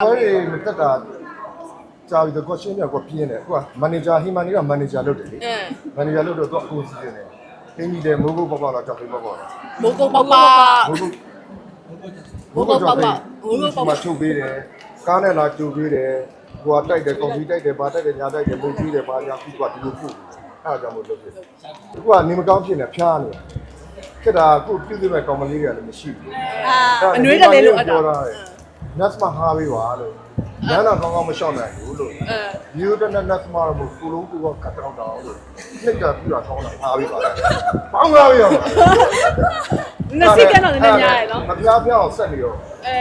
ဘယ်တွေမတက်တာကြာပြီတော့ကိုရှင်းပြကိုပြင်းတယ်အခုကမန်နေဂျာဟီမန်နီကမန်နေဂျာလုပ်တယ်လေအင်းမန်နေဂျာလုပ်တော့သူအကူစီစဉ်တယ်အင်းကြီးတယ်မိုးကုတ်ပေါက်ပေါက်တော့ကြောက်ပြီးပေါက်ပေါက်မိုးကုတ်ပေါက်ပါမိုးကုတ်မိုးကုတ်ပေါက်ပေါက်မိုးကုတ်ပေါက်ပေါက်မချုပ်ပေးတယ်ကားနဲ့လာကြိုပေးတယ်ဟိုကတိုက်တယ်ကွန်ပျူတာတိုက်တယ်ဘာတိုက်တယ်ညာတိုက်တယ်လုပ်ပြီးတယ်ဘာညာပြီးတော့ဒီလိုပို့အဲ့ဒါကြောင့်မို့လုပ်ဖြစ်တယ်အခုကနေမကောင်းဖြစ်နေဖျားနေခက်တာအခုပြုတ်ပြမဲ့ကောင်မလေးတွေကလည်းမရှိဘူးအာအနွေးကလေးလိုအပ်တာပြောတာ နတ်မဟာပေးပါလို့ညနာကောင်းကောင်းမလျှော့နိုင်ဘူးလို့အဲယူတဲ့နတ်မဟာမို့ကိုလုံးကိုကကတ်တောင်းတောင်းလို့နှိတ်တာပြတာကောင်းတာဟာပေးပါပေါင်းကားရအောင်နှစ်စိကတော့နည်းနည်းများရယ်နော်မပြားပြားအောင်ဆက်နေရောအဲ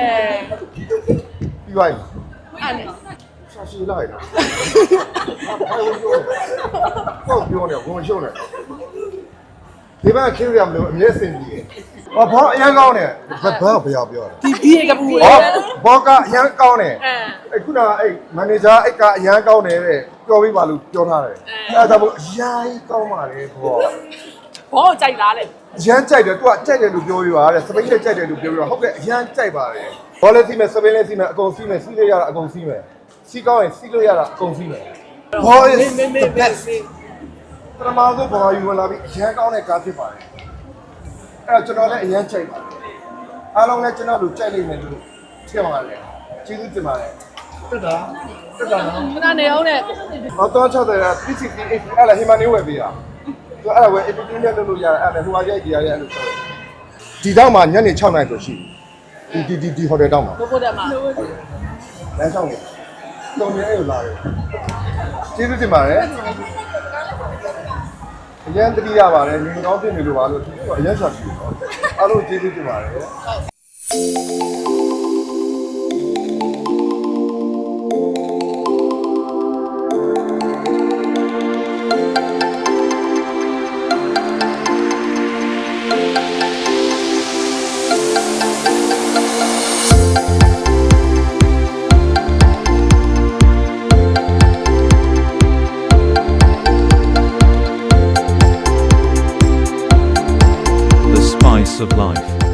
ပြီးပါပြီအဲ့နဲ့ရှာရှိလိုက်တာဟုတ်ပြောနေဘုံရှုံးနေဒီဘက်ခေရရမလို့အမြဲစင်ပြီးတယ် ဟောဘောအရန်ကောင်းတယ်ဘာဘာဘယ်ရောက်ပြောတယ်ဒီဒီကပူရဟောယ်ဘောကအရန်ကောင်းတယ်အဲအဲ့ခုနကအဲ့မန်နေဂျာအဲ့ကအရန်ကောင်းတယ်တဲ့ပြောပြီးပါလို့ပြောထားတယ်အဲ့ဒါကြောင့်အရာကြီးကောင်းပါလေဘောဘောကြိုက်လားလေအရန်ကြိုက်တယ်သူကကြိုက်တယ်လို့ပြောပြီးပါတဲ့စပိန်နဲ့ကြိုက်တယ်လို့ပြောပြီးတော့ဟုတ်ကဲ့အရန်ကြိုက်ပါတယ်ဘောလည်းစီးမယ်စပိန်လည်းစီးမယ်အကုန်စီးမယ်စီးလို့ရတာအကုန်စီးမယ်စီးကောင်းရင်စီးလို့ရတာအကုန်စီးမယ်ဘော is မေမေမေ the မေ best ပထမဆုံးဘောယူဝင်လာပြီးအရန်ကောင်းတဲ့ကားဖြစ်ပါတယ် အဲ့တော့ကျွန်တော်လည်းအရန်ကြိုက်ပါတယ်အားလုံးလည်းကျွန်တော်တို့ကြိုက်လိမ့်မယ်လို့ထင်ပါတယ်ကျေးဇူးတင်ပါတယ်တက်တာတက်တာနော်ခဏနေအောင်နဲ့။အော်တော့ချတဲ့ PCP အဲ့လာဟီမနီဝယ်ပေးရ။သူအဲ့ဒါဝယ် APP နဲ့လုပ်လို့ရတယ်အဲ့ဒါဟိုဟာရိုက်ကြရတယ်အဲ့လိုဆို။ဒီတော့မှညနေ6နာရီဆိုရှိ။ဒီဒီဒီဒီဟိုတယ်တောင်းမှာဘိုးဘိုးတက်မှာ။လမ်းဆောင်နေ။တုံနေအဲ့လိုလာတယ်။ကျေးဇူးတင်ပါတယ်။အ ရင်တတိရပါတယ်ညီကောင်းဖြစ်နေလို့ပါလို့သူကအရင်ဆက်ပြီးတော့အားလုံးကျေးဇူးတင်ပါတယ်။ spice of life.